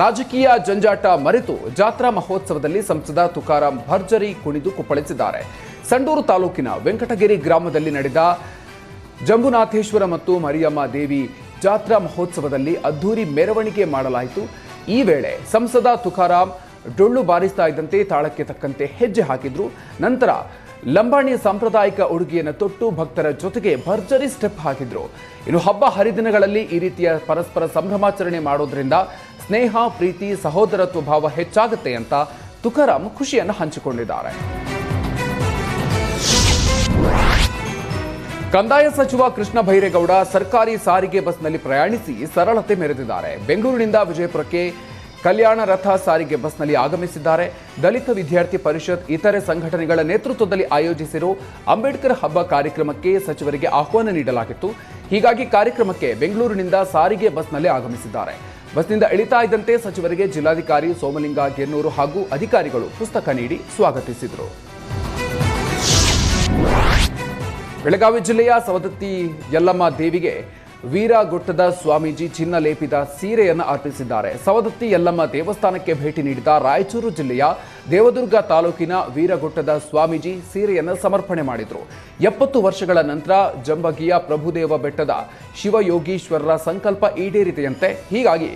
ರಾಜಕೀಯ ಜಂಜಾಟ ಮರೆತು ಜಾತ್ರಾ ಮಹೋತ್ಸವದಲ್ಲಿ ಸಂಸದ ತುಕಾರಾಂ ಭರ್ಜರಿ ಕುಣಿದು ಕುಪ್ಪಳಿಸಿದ್ದಾರೆ. ಸಂಡೂರು ತಾಲೂಕಿನ ವೆಂಕಟಗಿರಿ ಗ್ರಾಮದಲ್ಲಿ ನಡೆದ ಜಂಬುನಾಥೇಶ್ವರ ಮತ್ತು ಮರಿಯಮ್ಮ ದೇವಿ ಜಾತ್ರಾ ಮಹೋತ್ಸವದಲ್ಲಿ ಅದ್ದೂರಿ ಮೆರವಣಿಗೆ ಮಾಡಲಾಯಿತು. ಈ ವೇಳೆ ಸಂಸದ ತುಕಾರಾಂ ಡೊಳ್ಳು ಬಾರಿಸ್ತಾ ಇದ್ದಂತೆ ತಾಳಕ್ಕೆ ತಕ್ಕಂತೆ ಹೆಜ್ಜೆ ಹಾಕಿದ್ರು. ನಂತರ ಲಂಬಾಣಿಯ ಸಾಂಪ್ರದಾಯಿಕ ಉಡುಗೆಯನ್ನು ತೊಟ್ಟು ಭಕ್ತರ ಜೊತೆಗೆ ಭರ್ಜರಿ ಸ್ಟೆಪ್ ಹಾಕಿದ್ರು. ಇನ್ನು ಹಬ್ಬ ಹರಿದಿನಗಳಲ್ಲಿ ಈ ರೀತಿಯ ಪರಸ್ಪರ ಸಂಭ್ರಮಾಚರಣೆ ಮಾಡೋದ್ರಿಂದ ಸ್ನೇಹ, ಪ್ರೀತಿ, ಸಹೋದರತ್ವ ಭಾವ ಹೆಚ್ಚಾಗುತ್ತೆ ಅಂತ ತುಕಾರಾಮ್ ಖುಷಿಯನ್ನು ಹಂಚಿಕೊಂಡಿದ್ದಾರೆ. ಕಂದಾಯ ಸಚಿವ ಕೃಷ್ಣ ಬೈರೇಗೌಡ ಸರ್ಕಾರಿ ಸಾರಿಗೆ ಬಸ್ನಲ್ಲಿ ಪ್ರಯಾಣಿಸಿ ಸರಳತೆ ಮೆರೆದಿದ್ದಾರೆ. ಬೆಂಗಳೂರಿನಿಂದ ವಿಜಯಪುರಕ್ಕೆ ಕಲ್ಯಾಣ ರಥ ಸಾರಿಗೆ ಬಸ್ನಲ್ಲಿ ಆಗಮಿಸಿದ್ದಾರೆ. ದಲಿತ ವಿದ್ಯಾರ್ಥಿ ಪರಿಷತ್, ಇತರೆ ಸಂಘಟನೆಗಳ ನೇತೃತ್ವದಲ್ಲಿ ಆಯೋಜಿಸಿರೋ ಅಂಬೇಡ್ಕರ್ ಹಬ್ಬ ಕಾರ್ಯಕ್ರಮಕ್ಕೆ ಸಚಿವರಿಗೆ ಆಹ್ವಾನ ನೀಡಲಾಗಿತ್ತು. ಹೀಗಾಗಿ ಕಾರ್ಯಕ್ರಮಕ್ಕೆ ಬೆಂಗಳೂರಿನಿಂದ ಸಾರಿಗೆ ಬಸ್ನಲ್ಲಿ ಆಗಮಿಸಿದ್ದಾರೆ. ಬಸ್ನಿಂದ ಇಳಿತಾ ಇದ್ದಂತೆ ಸಚಿವರಿಗೆ ಜಿಲ್ಲಾಧಿಕಾರಿ ಸೋಮಲಿಂಗ ಗೆನ್ನೂರು ಹಾಗೂ ಅಧಿಕಾರಿಗಳು ಪುಸ್ತಕ ನೀಡಿ ಸ್ವಾಗತಿಸಿದರು. ಬೆಳಗಾವಿ ಜಿಲ್ಲೆಯ ಸವದತ್ತಿ ಯಲ್ಲಮ್ಮ ದೇವಿಗೆ ವೀರಗೊಟ್ಟದ ಸ್ವಾಮೀಜಿ ಚಿನ್ನ ಲೇಪಿದ ಸೀರೆಯನ್ನು ಅರ್ಪಿಸಿದ್ದಾರೆ. ಸವದತ್ತಿ ಯಲ್ಲಮ್ಮ ದೇವಸ್ಥಾನಕ್ಕೆ ಭೇಟಿ ನೀಡಿದ ರಾಯಚೂರು ಜಿಲ್ಲೆಯ ದೇವದುರ್ಗ ತಾಲೂಕಿನ ವೀರಗೊಟ್ಟದ ಸ್ವಾಮೀಜಿ ಸೀರೆಯನ್ನು ಸಮರ್ಪಣೆ ಮಾಡಿದರು. ಎಪ್ಪತ್ತು ವರ್ಷಗಳ ನಂತರ ಜಂಬಗಿಯ ಪ್ರಭುದೇವ ಬೆಟ್ಟದ ಶಿವಯೋಗೀಶ್ವರರ ಸಂಕಲ್ಪ ಈಡೇರಿದೆಯಂತೆ, ಹೀಗಾಗಿ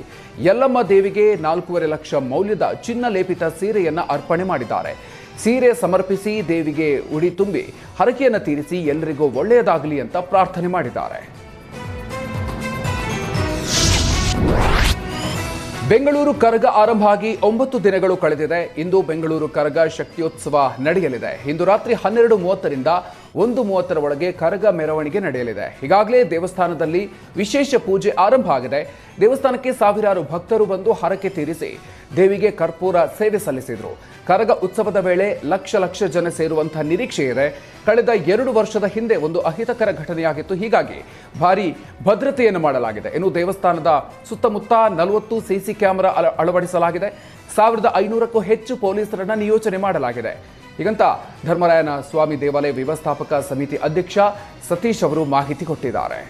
ಯಲ್ಲಮ್ಮ ದೇವಿಗೆ ನಾಲ್ಕೂವರೆ ಲಕ್ಷ ಮೌಲ್ಯದ ಚಿನ್ನ ಲೇಪಿತ ಸೀರೆಯನ್ನು ಅರ್ಪಣೆ ಮಾಡಿದ್ದಾರೆ. ಸೀರೆ ಸಮರ್ಪಿಸಿ ದೇವಿಗೆ ಉಡಿ ತುಂಬಿ ಹರಕೆಯನ್ನು ತೀರಿಸಿ ಎಲ್ಲರಿಗೂ ಒಳ್ಳೆಯದಾಗಲಿ ಅಂತ ಪ್ರಾರ್ಥನೆ ಮಾಡಿದ್ದಾರೆ. ಬೆಂಗಳೂರು ಕರಗ ಆರಂಭ ಆಗಿ ಒಂಬತ್ತು ದಿನಗಳು ಕಳೆದಿದೆ. ಇಂದು ಬೆಂಗಳೂರು ಕರಗ ಶಕ್ತಿಯೋತ್ಸವ ನಡೆಯಲಿದೆ. ಇಂದು ರಾತ್ರಿ ಹನ್ನೆರಡು ಮೂವತ್ತರಿಂದ ಒಂದು ಮೂವತ್ತರ ಒಳಗೆ ಕರಗ ಮೆರವಣಿಗೆ ನಡೆಯಲಿದೆ. ಈಗಾಗಲೇ ದೇವಸ್ಥಾನದಲ್ಲಿ ವಿಶೇಷ ಪೂಜೆ ಆರಂಭ ಆಗಿದೆ. ದೇವಸ್ಥಾನಕ್ಕೆ ಸಾವಿರಾರು ಭಕ್ತರು ಬಂದು ಹರಕೆ ತೀರಿಸಿ ದೇವಿಗೆ ಕರ್ಪೂರ ಸೇವೆ ಸಲ್ಲಿಸಿದರು. ಕರಗ ಉತ್ಸವದ ವೇಳೆ ಲಕ್ಷ ಲಕ್ಷ ಜನ ಸೇರುವಂತಹ ನಿರೀಕ್ಷೆ ಇದೆ. ಕಳೆದ ಎರಡು ವರ್ಷದ ಹಿಂದೆ ಒಂದು ಅಹಿತಕರ ಘಟನೆಯಾಗಿತ್ತು. ಹೀಗಾಗಿ ಭಾರಿ ಭದ್ರತೆಯನ್ನು ಮಾಡಲಾಗಿದೆ. ಇನ್ನು ದೇವಸ್ಥಾನದ ಸುತ್ತಮುತ್ತ ನಲವತ್ತು ಸಿಸಿ ಕ್ಯಾಮೆರಾ ಅಳ- ಅಳವಡಿಸಲಾಗಿದೆ. ಸಾವಿರದ ಐನೂರಕ್ಕೂ ಹೆಚ್ಚು ಪೊಲೀಸರನ್ನು ನಿಯೋಜನೆ ಮಾಡಲಾಗಿದೆ. ಹೀಗಂತ ಧರ್ಮರಾಯನ ಸ್ವಾಮಿ ದೇವಾಲಯ ವ್ಯವಸ್ಥಾಪಕ ಸಮಿತಿ ಅಧ್ಯಕ್ಷ ಸತೀಶ್ ಅವರು ಮಾಹಿತಿ ಕೊಟ್ಟಿದ್ದಾರೆ.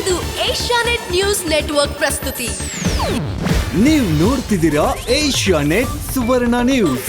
ಇದು ಏಷ್ಯಾನೆಟ್ ನ್ಯೂಸ್ ನೆಟ್ವರ್ಕ್ ಪ್ರಸ್ತುತಿ. ನೀವು ನೋಡ್ತಿದ್ದೀರಾ ಏಷ್ಯಾನೆಟ್ ಸುವರ್ಣ ನ್ಯೂಸ್.